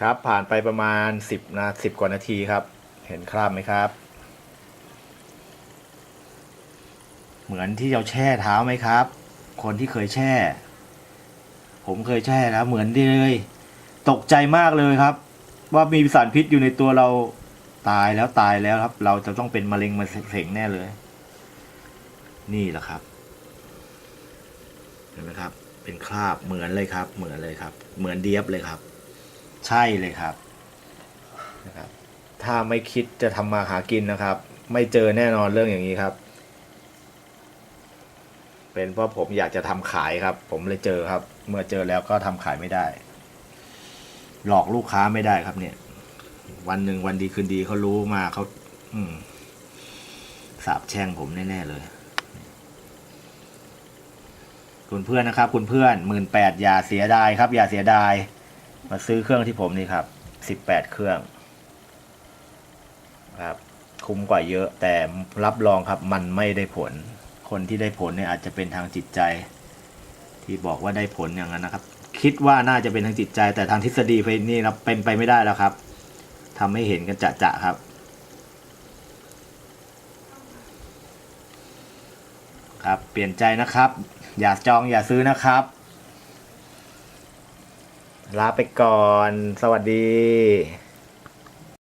ครับ ผ่านไปประมาณสิบนาสิบกว่านาทีครับ เห็นคราบไหมครับ เหมือนที่เราแช่เท้าไหมครับ คนที่เคยแช่ ผมเคยแช่ครับเหมือนเลย ตกใจมากเลยครับ ว่ามีสารพิษอยู่ในตัวเราตายแล้วตายแล้วครับ เราจะต้องเป็นมะเร็งมะเร็งแน่เลย นี่แหละครับเห็นไหมครับ เป็นคราบเหมือนเลยครับ เหมือนเลยครับ เหมือนเดียบเลยครับ ใช่เลยครับนะครับ ถ้าไม่คิดจะทำมาหากินนะครับ ไม่เจอแน่นอนเรื่องอย่างนี้ครับ เป็นเพราะผมอยากจะทำขายครับ ผมเลยเจอครับ เมื่อเจอแล้วก็ทำขายไม่ได้ หลอกลูกค้าไม่ได้ครับเนี่ย วันหนึ่งวันดีคืนดีเขารู้มาเขาอืมสาบแช่งผมแน่ๆเลยคุณเพื่อนนะครับ คุณเพื่อนหมื่นแปดอย่าเสียดายครับ อย่าเสียดาย มาซื้อเครื่องที่ผมนี่ครับสิบแปดเครื่องครับคุ้มกว่าเยอะแต่รับรองครับมันไม่ได้ผล คนที่ได้ผลเนี่ยอาจจะเป็นทางจิตใจ ที่บอกว่าได้ผลอย่างนั้นนะครับ คิดว่าน่าจะเป็นทางจิตใจ แต่ทางทฤษฎีไปนี่นะเป็นไปไม่ได้แล้วครับทำให้เห็นกันจะจะๆครับ ครับ เปลี่ยนใจนะครับ อย่าจองอย่าซื้อนะครับ ลาไปก่อน สวัสดี